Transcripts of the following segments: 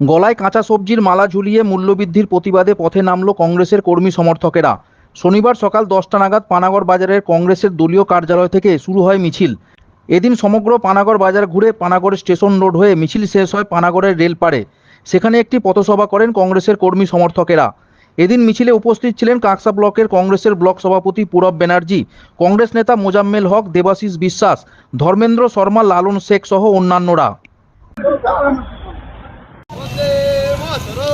গলায় কাঁচা সবজির মালা ঝুলিয়ে মূল্যবৃদ্ধির প্রতিবাদে পথে নামল কংগ্রেসের কর্মী সমর্থকেরা। শনিবার সকাল দশটা নাগাদ পানাগড় বাজারের কংগ্রেসের দলীয় কার্যালয় থেকে শুরু হয় মিছিল। এদিন সমগ্র পানাগড় বাজার ঘুরে পানাগড় স্টেশন রোড হয়ে মিছিল শেষ হয় পানাগড়ের রেলপাড়ে। সেখানে একটি পথসভা করেন কংগ্রেসের কর্মী সমর্থকেরা। এদিন মিছিলে উপস্থিত ছিলেন কাকসা ব্লকের কংগ্রেসের ব্লক সভাপতি পূরব ব্যানার্জি, কংগ্রেস নেতা মোজাম্মেল হক, দেবাশিস বিশ্বাস, ধর্মেন্দ্র শর্মা, লালন শেখ সহ অন্যান্যরা বন্দে মাতরম বন্দে মাতরম বন্দে মাতরম জিরাফ জিরাফ জিরাফ মূল্য বৃদ্ধি হচ্ছে রাজ্য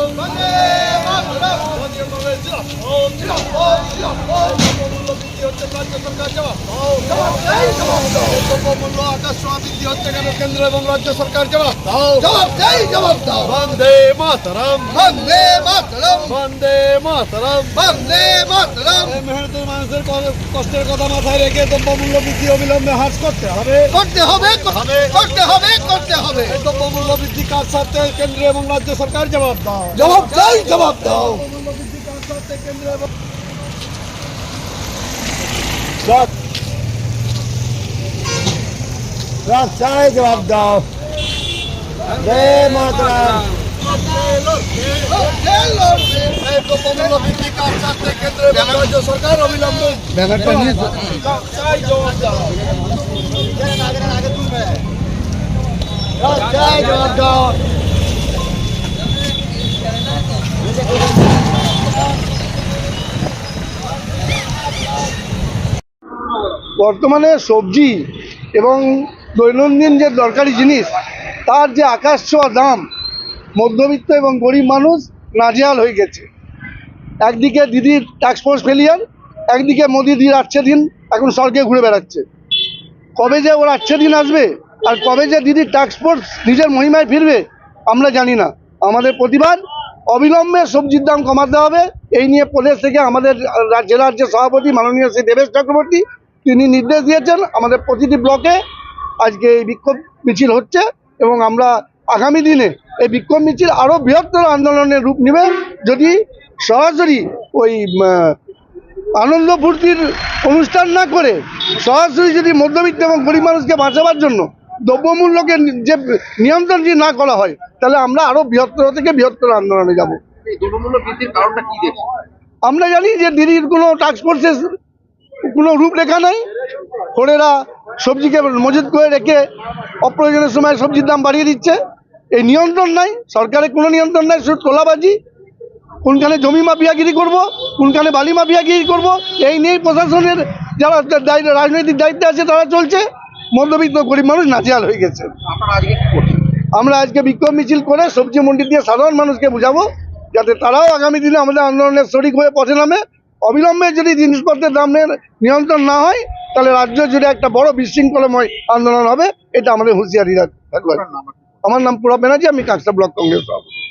সরকার জবাব দ্রব্যমূল্য আকাশ ছোঁয়া বৃদ্ধি হচ্ছে কেন কেন্দ্র এবং রাজ্য সরকার জবাব দাও। জবাব দেই জবাব দাও। বন্দে মাতরম। বন্দে মাতরম। বন্দে মাতরম। বন্দে মাতরম। মেহনতের মানুষের কষ্টের কথা মাথায় রেখে দ্রব্যমূল্য বৃদ্ধি অবিলম্বে হ্রাস করতে হবে। করতে হবে করতে হবে। করতে হবে এই দ্রব্যমূল্য বৃদ্ধি কার সাথে কেন্দ্র এবং রাজ্য সরকার জবাব দাও। জবাব চাই জবাব দাও। দ্রব্যমূল্য বৃদ্ধি কার সাথে কেন্দ্র এবং রাস্তায় জবাব দাও। জয় জবাব দাও। বর্তমানে সবজি এবং দৈনন্দিন যে দরকারি জিনিস, তার যে আকাশ ছোঁয়া দাম, মধ্যবিত্ত এবং গরিব মানুষ নাজেহাল হয়ে গেছে। একদিকে দিদির ট্যাক্সফোর্স ফেলিয়ার একদিকে মোদি দিদির আচ্ছে দিন এখন স্বর্গে ঘুরে বেড়াচ্ছে। কবে যে ওর আচ্ছে দিন আসবে আর কবে যে দিদির ট্যাক্সফোর্স নিজের মহিমায় ফিরবে, আমরা জানি না। আমাদের প্রতিবাদ অবিলম্বে সবজির দাম কমাতে হবে। এই নিয়ে প্রদেশ থেকে আমাদের জেলার যে সভাপতি মাননীয় শ্রী দেবেশ চক্রবর্তী, তিনি নির্দেশ দিয়েছেন আমাদের প্রতিটি ব্লকে আজকে এই বিক্ষোভ মিছিল হচ্ছে এবং আমরা আগামী দিনে এই বিক্ষোভ মিছিল আরও বৃহত্তর আন্দোলনের রূপ নেবে যদি সরাসরি ওই আনন্দ ফুর্তির অনুষ্ঠান না করে সরাসরি যদি মধ্যবিত্ত এবং গরিব মানুষকে বাঁচাবার জন্য দ্রব্যমূল্যকে যে নিয়ন্ত্রণ যদি না করা হয় তাহলে আমরা আরও বৃহত্তর থেকে বৃহত্তর আন্দোলনে যাব। আমরা জানি যে দিদির কোনো টাস্কফোর্সের কোনো রূপরেখা নাই। খোরেরা সবজিকে মজুত করে রেখে অপ্রয়োজনের সময় সবজির দাম বাড়িয়ে দিচ্ছে। এই নিয়ন্ত্রণ নাই সরকারের কোনো নিয়ন্ত্রণ নাই শুধু তোলাবাজি। কোনখানে জমি মাফিয়াগিরি করব কোনখানে বালি মাফিয়াগিরি করব এই নিয়েই প্রশাসনের যারা রাজনৈতিক দায়িত্বে আছে তারা চলছে। মধ্যবিত্ত গরিব মানুষ নাজেহাল হয়ে গেছে। আমরা আজকে বিক্ষোভ মিছিল করে সবজি মন্ডি দিয়ে সাধারণ মানুষকে বুঝাবো যাতে তারাও আগামী দিনে আমাদের আন্দোলনের শরিক হয়ে পথে নামে। অবিলম্বে যদি জিনিসপত্রের দামের নিয়ন্ত্রণ না হয় তাহলে রাজ্য জুড়ে একটা বড় বিশৃঙ্খলাময় আন্দোলন হবে এটা আমাদের হুঁশিয়ারি থাকবে আমার নাম পুরা ব্যানার্জি আমি কাকসা ব্লক কংগ্রেস সভাপতি।